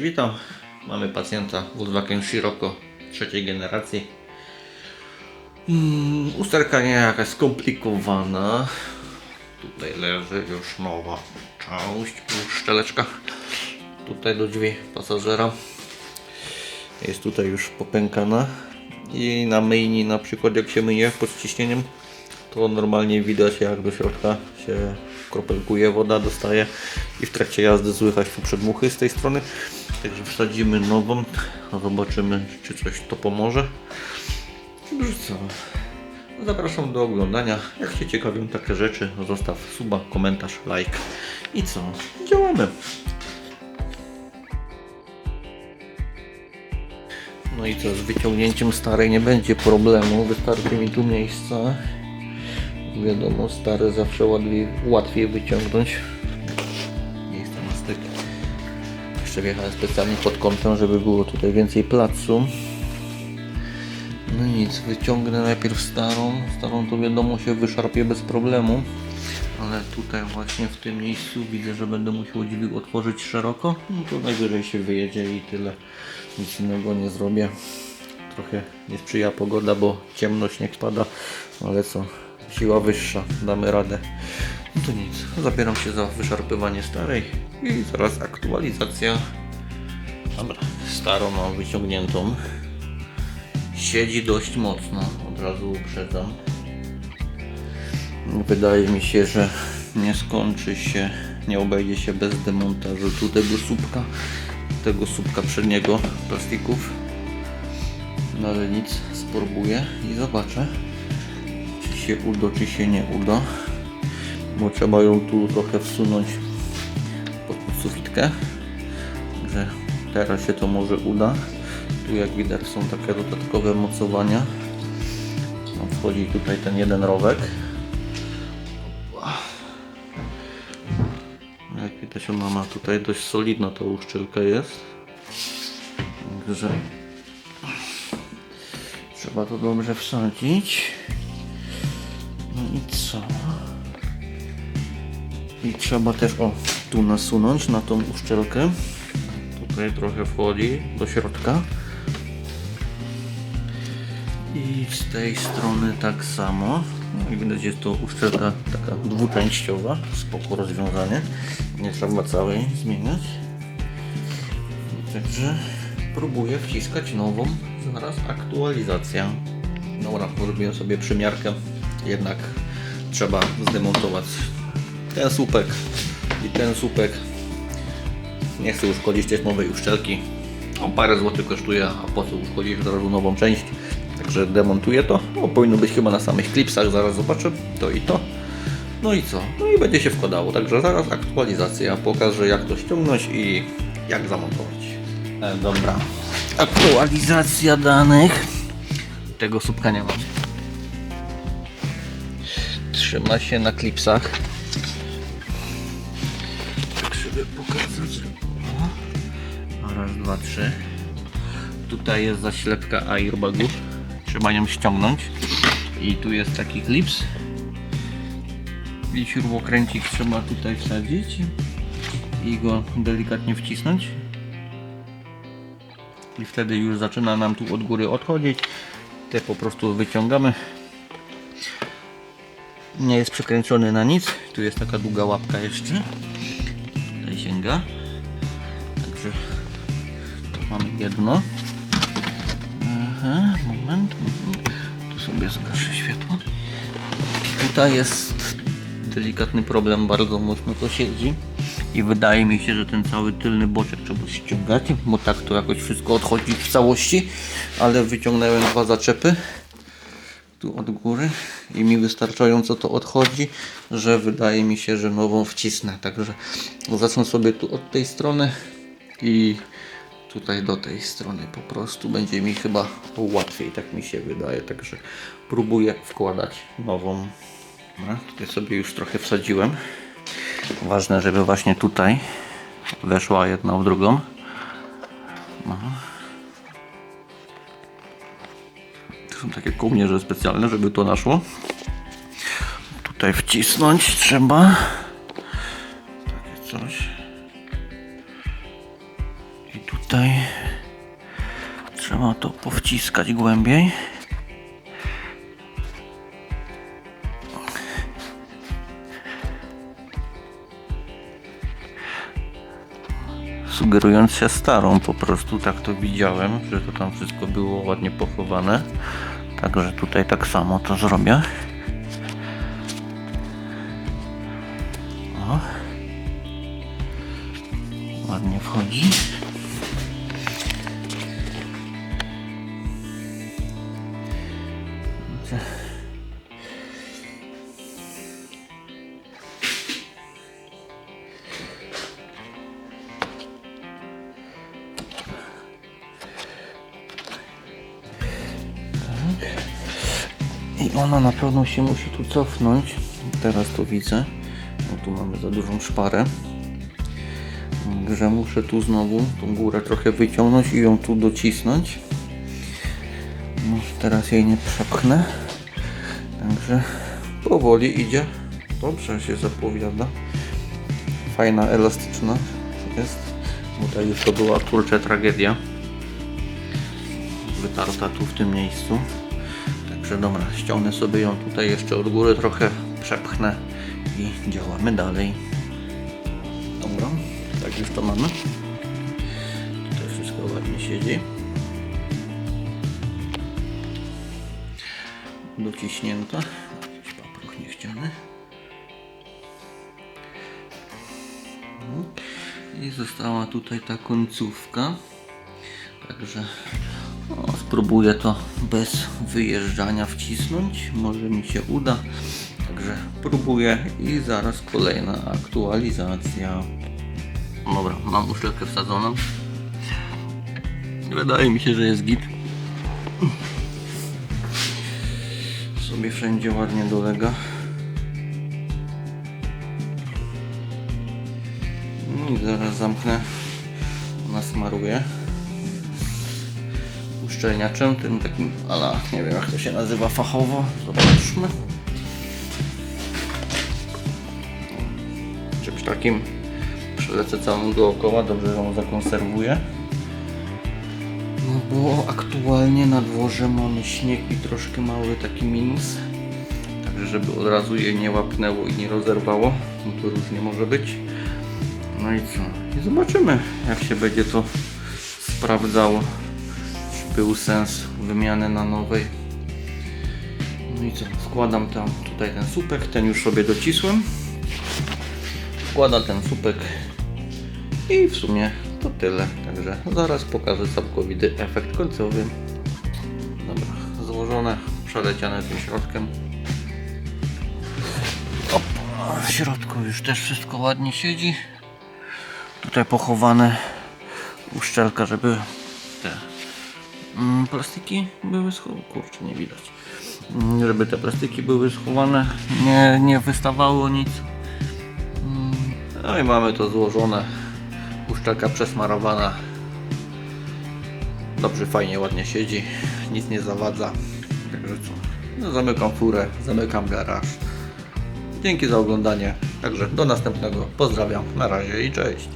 witam. Mamy pacjenta Volkswagen Scirocco trzeciej generacji. Mm, usterka nie jakaś skomplikowana. Tutaj leży już nowa część, szczeleczka. Tutaj do drzwi pasażera. Jest tutaj już popękana. I na myjni na przykład jak się myje pod ciśnieniem, to normalnie widać jak do środka się kropelkuje woda, dostaje i w trakcie jazdy słychać tu przedmuchy z tej strony. Także wsadzimy nową, zobaczymy czy coś to pomoże. Co, zapraszam do oglądania. Jak się ciekawią takie rzeczy, zostaw suba, komentarz, like i co, działamy. No i co, z wyciągnięciem starej nie będzie problemu, wystarczy mi tu miejsca. Wiadomo, stare zawsze łatwiej, łatwiej wyciągnąć. Miejsce na styk. Jeszcze wjechałem specjalnie pod kątem, żeby było tutaj więcej placu. No nic, wyciągnę najpierw starą. Starą to wiadomo się wyszarpie bez problemu. Ale tutaj właśnie w tym miejscu widzę, że będę musiał drzwi otworzyć szeroko. No to najwyżej się wyjedzie i tyle. Nic innego nie zrobię. Trochę nie sprzyja pogoda, bo ciemność śnieg pada. Ale co, siła wyższa, damy radę. No to nic, zabieram się za wyszarpywanie starej i zaraz aktualizacja. Dobra, starą mam wyciągniętą. Siedzi dość mocno, od razu uprzedzam. Wydaje mi się, że nie skończy się, nie obejdzie się bez demontażu tu tego słupka, tego słupka przedniego plastików. No ale nic, spróbuję i zobaczę, się uda, czy się nie uda. Bo trzeba ją tu trochę wsunąć pod sufitkę. Także teraz się to może uda. Tu jak widać są takie dodatkowe mocowania. No, wchodzi tutaj ten jeden rowek. Jak widać ona ma tutaj dość solidna ta uszczelka jest. Także trzeba to dobrze wsadzić. I trzeba też o tu nasunąć na tą uszczelkę. Tutaj trochę wchodzi do środka. I z tej strony tak samo. No, Jak widać jest to uszczelka taka dwuczęściowa. Spoko rozwiązanie. Nie trzeba całej zmieniać. Także próbuję wciskać nową. Zaraz aktualizacja. Dobra, zrobiłem sobie przymiarkę. Jednak trzeba zdemontować ten słupek i ten słupek. Nie chcę uszkodzić też nowej uszczelki. O parę złotych kosztuje, a po co uszkodzić od razu nową część. Także demontuję to. No, powinno być chyba na samych klipsach, zaraz zobaczę to i to. No i co? No i będzie się wkładało. Także zaraz aktualizacja. Pokażę jak to ściągnąć i jak zamontować. E, dobra. Aktualizacja danych. Tego słupka nie mam. Trzyma się na klipsach. Raz, dwa, trzy. Tutaj jest zaślepka airbagów. Trzeba ją ściągnąć. I tu jest taki klips. I śrubokręcik trzeba tutaj wsadzić i go delikatnie wcisnąć. I wtedy już zaczyna nam tu od góry odchodzić. Te po prostu wyciągamy. Nie jest przykręcony na nic. Tu jest taka długa łapka jeszcze. Sięga. Także mamy jedno. Aha, moment. Tu sobie zgaszę światło. Tutaj jest delikatny problem, bardzo mocno to siedzi. I wydaje mi się, że ten cały tylny boczek trzeba ściągać, bo tak to jakoś wszystko odchodzi w całości. Ale wyciągnąłem dwa zaczepy tu od góry i mi wystarczająco to odchodzi, że wydaje mi się, że nową wcisnę. Także zacznę sobie tu od tej strony i tutaj do tej strony po prostu będzie mi chyba łatwiej, tak mi się wydaje. Także próbuję wkładać nową. Dobra, tutaj sobie już trochę wsadziłem. Ważne, żeby właśnie tutaj weszła jedna w drugą. No. Są takie kołnierze specjalne, żeby to naszło. Tutaj wcisnąć trzeba. Takie coś. I tutaj trzeba to powciskać głębiej. Sugerując się starą, po prostu tak to widziałem, że to tam wszystko było ładnie pochowane. Także tutaj tak samo to zrobię. O. Ładnie wchodzi. I ona na pewno się musi tu cofnąć. Teraz to widzę. No tu mamy za dużą szparę. Że muszę tu znowu tą górę trochę wyciągnąć i ją tu docisnąć. No, teraz jej nie przepchnę. Także powoli idzie. Dobrze się zapowiada. Fajna, elastyczna jest. Tutaj już to była kurczę tragedia. Wytarta tu w tym miejscu. Także dobra, ściągnę sobie ją tutaj jeszcze od góry trochę, przepchnę i działamy dalej. Dobra, tak już to mamy. Tutaj wszystko ładnie siedzi. Dociśnięta. Jakiś papruch niechciany. No. I została tutaj ta końcówka. Także o, spróbuję to bez wyjeżdżania wcisnąć. Może mi się uda. Także próbuję i zaraz kolejna aktualizacja. Dobra, mam uszczelkę wsadzoną. Wydaje mi się, że jest git. Sobie wszędzie ładnie dolega. No I zaraz zamknę. Nasmaruję uszczelniaczem, tym takim, ale nie wiem jak to się nazywa fachowo. Zobaczmy. Czymś takim przelecę całą dookoła, dobrze, że ją zakonserwuję. No bo aktualnie na dworze mamy śnieg i troszkę mały taki minus. Także żeby od razu je nie łapnęło i nie rozerwało, no to różnie może być. No i co? I zobaczymy jak się będzie to sprawdzało był sens wymiany na nowej. No i co, wkładam tam tutaj ten słupek, ten już sobie docisłem. Wkładam ten słupek i w sumie to tyle. Także zaraz pokażę całkowity efekt końcowy. Dobra, złożone, przeleciane tym środkiem. W środku już też wszystko ładnie siedzi. Tutaj pochowane uszczelka, żeby te plastiki były schowane. Kurczę, nie widać. Mm, Żeby te plastiki były schowane, nie, nie wystawało nic. Mm, No i mamy to złożone. Uszczelka przesmarowana. Dobrze, fajnie, ładnie siedzi. Nic nie zawadza. Także co? No, zamykam furę, zamykam garaż. Dzięki za oglądanie. Także do następnego. Pozdrawiam. Na razie i cześć.